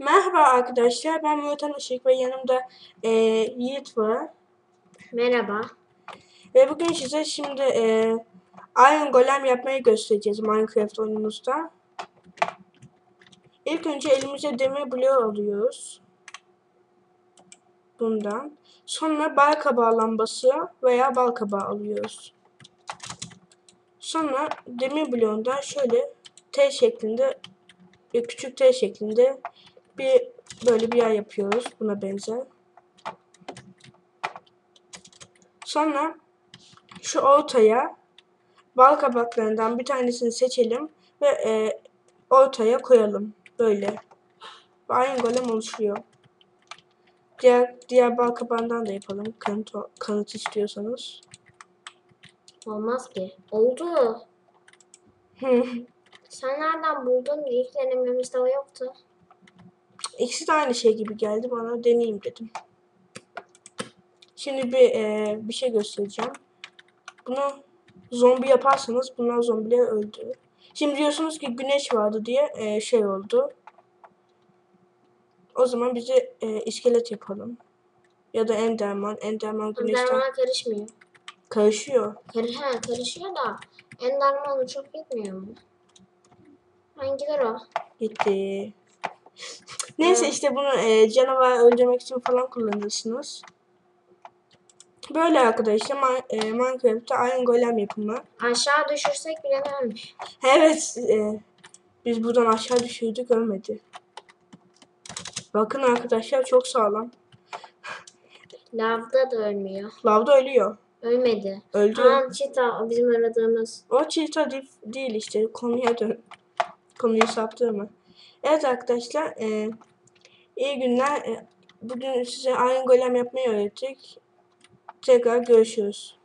Merhaba arkadaşlar, ben Murat Işık ve yanımda e, Yiğit var. Merhaba. Ve bugün size şimdi e, Iron Golem yapmayı göstereceğiz Minecraft oyunumuzda. İlk önce elimize demir bloğu alıyoruz. Bundan. Sonra bal kabağı lambası veya bal kabağı alıyoruz. Sonra demir bloğundan şöyle T şeklinde küçük T şeklinde bir böyle bir yer yapıyoruz. Buna benzer. Sonra şu ortaya bal kabaklarından bir tanesini seçelim ve e, ortaya koyalım. Böyle. Ve aynı golem oluşuyor. Diğer, diğer bal kabağından da yapalım. Kanıt, kanıt istiyorsanız. Olmaz ki. Oldu. Sen nereden buldun? İlk denememizde o yoktu. İkisi de aynı şey gibi geldi bana. Deneyeyim dedim. Şimdi bir e, bir şey göstereceğim. Bunu zombi yaparsanız bunlar zombileri öldürür. Şimdi diyorsunuz ki güneş vardı diye e, şey oldu. O zaman bize e, iskelet yapalım. Ya da enderman. Enderman güneşten Enderman'a karışmıyor. karışıyor. Kar he, karışıyor da Enderman'a çok gitmiyor mu? Hangileri o? Gitti. Neyse işte bunu e, canavar öldürmek için falan kullanırsınız. Böyle arkadaşlar Ma- e, Minecraft'ta Iron Golem yapımı. Aşağı düşürsek bile ölmüş. Evet e, biz buradan aşağı düşürdük ölmedi. Bakın arkadaşlar çok sağlam. Lavda da ölmüyor. Lavda ölüyor. Ölmedi. Öldü. Aa çita o bizim aradığımız. O çita değil, değil işte konuya dön. Konuyu saptırma. Evet arkadaşlar e, iyi günler. E, bugün size Iron Golem yapmayı öğrettik. Tekrar görüşürüz.